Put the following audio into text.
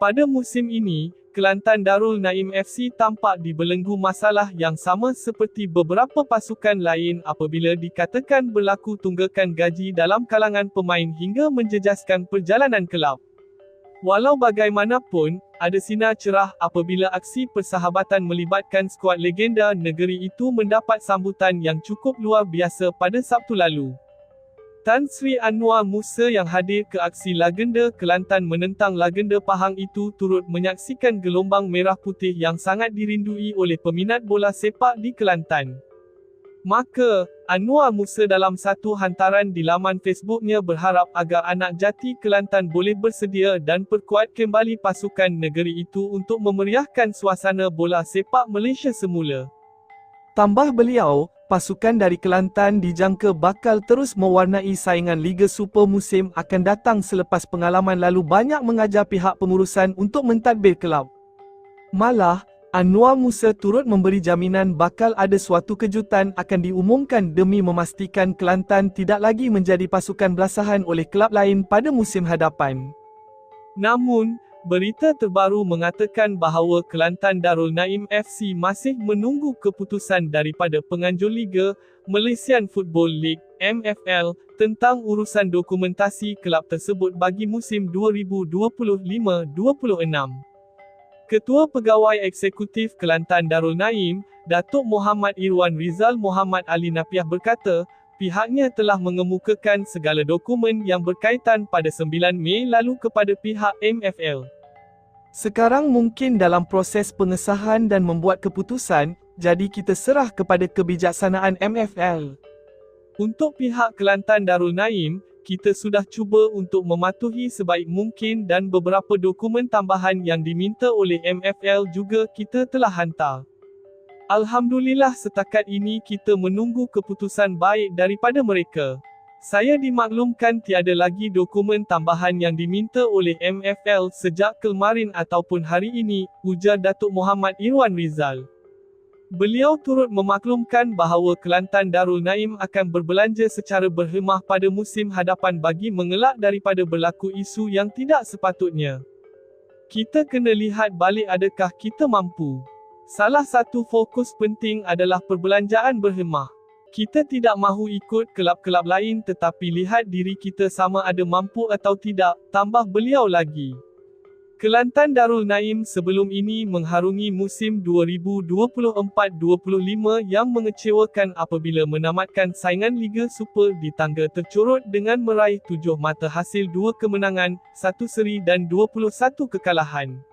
Pada musim ini, Kelantan Darul Naim FC tampak dibelenggu masalah yang sama seperti beberapa pasukan lain apabila dikatakan berlaku tunggakan gaji dalam kalangan pemain hingga menjejaskan perjalanan kelab. Walau bagaimanapun, ada sinar cerah apabila aksi persahabatan melibatkan skuad legenda negeri itu mendapat sambutan yang cukup luar biasa pada Sabtu lalu. Tan Sri Anwar Musa yang hadir ke aksi Lagenda Kelantan menentang Lagenda Pahang itu turut menyaksikan gelombang merah putih yang sangat dirindui oleh peminat bola sepak di Kelantan. Maka, Anwar Musa dalam satu hantaran di laman Facebooknya berharap agar anak jati Kelantan boleh bersedia dan perkuat kembali pasukan negeri itu untuk memeriahkan suasana bola sepak Malaysia semula. Tambah beliau, pasukan dari Kelantan dijangka bakal terus mewarnai saingan Liga Super musim akan datang selepas pengalaman lalu banyak mengajar pihak pengurusan untuk mentadbir kelab. Malah, Anwar Musa turut memberi jaminan bakal ada suatu kejutan akan diumumkan demi memastikan Kelantan tidak lagi menjadi pasukan belasahan oleh kelab lain pada musim hadapan. Namun, Berita terbaru mengatakan bahawa Kelantan Darul Naim FC masih menunggu keputusan daripada penganjur Liga Malaysian Football League MFL tentang urusan dokumentasi kelab tersebut bagi musim 2025-26. Ketua Pegawai Eksekutif Kelantan Darul Naim, Datuk Muhammad Irwan Rizal Muhammad Ali Napiah berkata, pihaknya telah mengemukakan segala dokumen yang berkaitan pada 9 Mei lalu kepada pihak MFL. Sekarang mungkin dalam proses pengesahan dan membuat keputusan, jadi kita serah kepada kebijaksanaan MFL. Untuk pihak Kelantan Darul Naim, kita sudah cuba untuk mematuhi sebaik mungkin dan beberapa dokumen tambahan yang diminta oleh MFL juga kita telah hantar. Alhamdulillah setakat ini kita menunggu keputusan baik daripada mereka. Saya dimaklumkan tiada lagi dokumen tambahan yang diminta oleh MFL sejak kemarin ataupun hari ini, ujar Datuk Muhammad Irwan Rizal. Beliau turut memaklumkan bahawa Kelantan Darul Naim akan berbelanja secara berhemah pada musim hadapan bagi mengelak daripada berlaku isu yang tidak sepatutnya. Kita kena lihat balik adakah kita mampu. Salah satu fokus penting adalah perbelanjaan berhemah. Kita tidak mahu ikut kelab-kelab lain tetapi lihat diri kita sama ada mampu atau tidak, tambah beliau lagi. Kelantan Darul Naim sebelum ini mengharungi musim 2024-25 yang mengecewakan apabila menamatkan saingan Liga Super di tangga tercorot dengan meraih tujuh mata hasil dua kemenangan, satu seri dan 21 kekalahan.